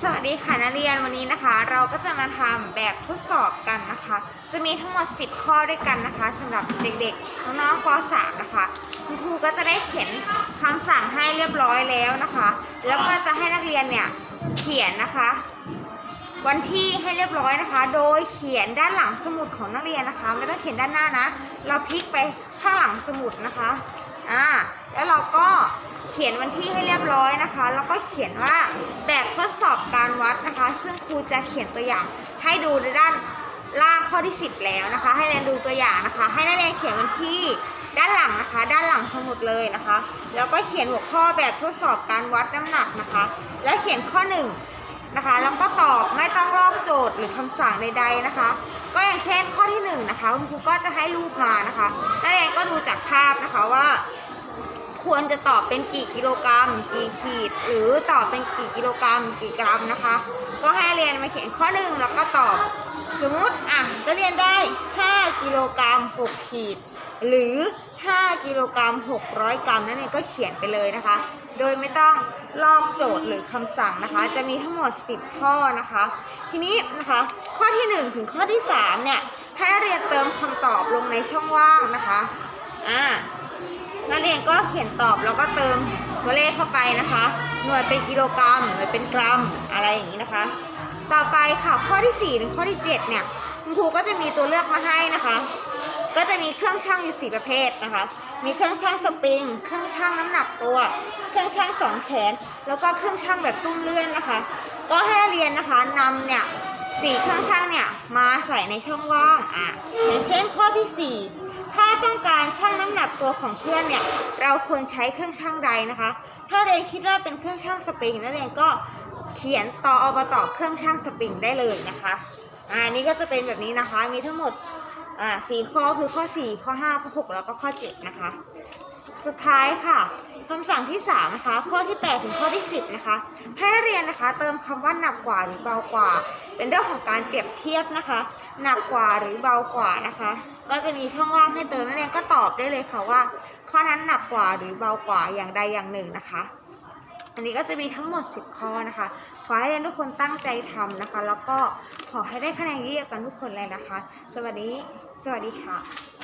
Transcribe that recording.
สวัสดีค่ะนักเรียนวันนี้นะคะ เราก็จะมาทำแบบทดสอบกันนะคะ จะมีทั้งหมด 10 ข้อด้วยกันนะคะสำหรับเด็กๆ น้องๆป .3 นะคะ คุณครูก็จะได้เขียนคำสั่งให้เรียบร้อยแล้วนะคะ แล้วก็จะให้นักเรียนเนี่ยเขียนนะคะ วันที่ให้เรียบร้อยนะคะ โดยเขียนด้านหลังสมุดของนักเรียนนะคะ ไม่ต้องเขียนด้านหน้านะ เราพลิกไปข้างหลังสมุดนะคะอ่าแล้วเราก็เขียนวันที่ให้เรียบร้อยนะคะ แล้วก็เขียนว่าแบบ วัดนะคะ ซึ่งครูจะเขียนตัวอย่างให้ดูในด้านล่างข้อที่ 10 แล้วนะคะ ให้นักเรียนดูตัวอย่างนะคะ ให้นักเรียนเขียนวันที่ด้านหลังนะคะ ด้านหลังสมุดเลยนะคะ แล้วก็เขียนหัวข้อแบบทดสอบการวัดน้ำหนักนะคะ แล้วเขียนข้อ1นะคะแล้วก็ตอบไม่ต้องลอกโจทย์หรือคำสั่งใด ๆนะคะ ก็อย่างเช่นข้อที่1นงนะคะคุณครูก็จะให้รูปมานะคะนักเรียนก็ดูจากภาพนะคะว่า ควรจะตอบเป็นกี่กิโลกรัม กี่ขีด หรือตอบเป็นกี่กิโลกรัม กี่กรัมนะคะ ก็ให้เรียนมาเขียนข้อหนึ่งแล้วก็ตอบ สมมติอะนักเรียนได้ 5 กิโลกรัม 6 ขีด หรือ 5 กิโลกรัม 600 กรัมนั่นเองก็เขียนไปเลยนะคะ โดยไม่ต้องลอกโจทย์หรือคำสั่งนะคะ จะมีทั้งหมด 10 ข้อนะคะ ทีนี้นะคะ ข้อที่ 1 ถึงข้อที่ 3 เนี่ยให้นักเรียนเติมคำตอบลงในช่องว่างนะคะอ่า นักเรียนก็เขียนตอบแล้วก็เติมตัวเลขเข้าไปนะคะ หน่วยเป็นกิโลกรัม หน่วยเป็นกรัมอะไรอย่างนี้นะคะ ต่อไปค่ะข้อที่ 4 ถึงข้อที่ 7 เนี่ยคุณครูก็จะมีตัวเลือกมาให้นะคะ ก็จะมีเครื่องชั่งอยู่ 4 ประเภทนะคะ มีเครื่องชั่งสปริง เครื่องชั่งน้ำหนักตัว เครื่องชั่งสองแขน แล้วก็เครื่องชั่งแบบตุ้มเลื่อนนะคะ ก็ให้นักเรียนนะคะนำเนี่ยสี่เครื่องชั่งเนี่ยมาใส่ในช่องว่างอะอย่างเช่นข้อที่ 4 ถ้าต้องการชั่งน้ำหนักตัวของเพื่อนเนี่ย เราควรใช้เครื่องชั่งใดนะคะ ถ้าเรียนคิดว่าเป็นเครื่องชั่งสปริงนักเรียนก็เขียนต่อเอามาต่อเครื่องชั่งสปริงได้เลยนะคะ อ่านี่ก็จะเป็นแบบนี้นะคะ มีทั้งหมดอ่าสี่ข้อคือข้อ 4 ข้อ 5 ข้อ 6 แล้วก็ข้อ 7 นะคะ สุดท้ายค่ะคำสั่งที่ 3 นะคะ ข้อที่ 8 ถึงข้อที่ 10 นะคะ ให้นักเรียนนะคะ เติมคำว่าหนักกว่าหรือเบากว่า เป็นเรื่องของการเปรียบเทียบนะคะ หนักกว่าหรือเบากว่านะคะ ก็จะมีช่องว่างให้เติมนักเรียนก็ตอบได้เลยค่ะว่า ข้อนั้นหนักกว่าหรือเบากว่าอย่างใดอย่างหนึ่งนะคะ อันนี้ก็จะมีทั้งหมด 10 ข้อนะคะ ขอให้เรียนทุกคนตั้งใจทำนะคะ แล้วก็ขอให้ได้คะแนนเยอะกันทุกคนเลยนะคะ สวัสดี สวัสดีค่ะ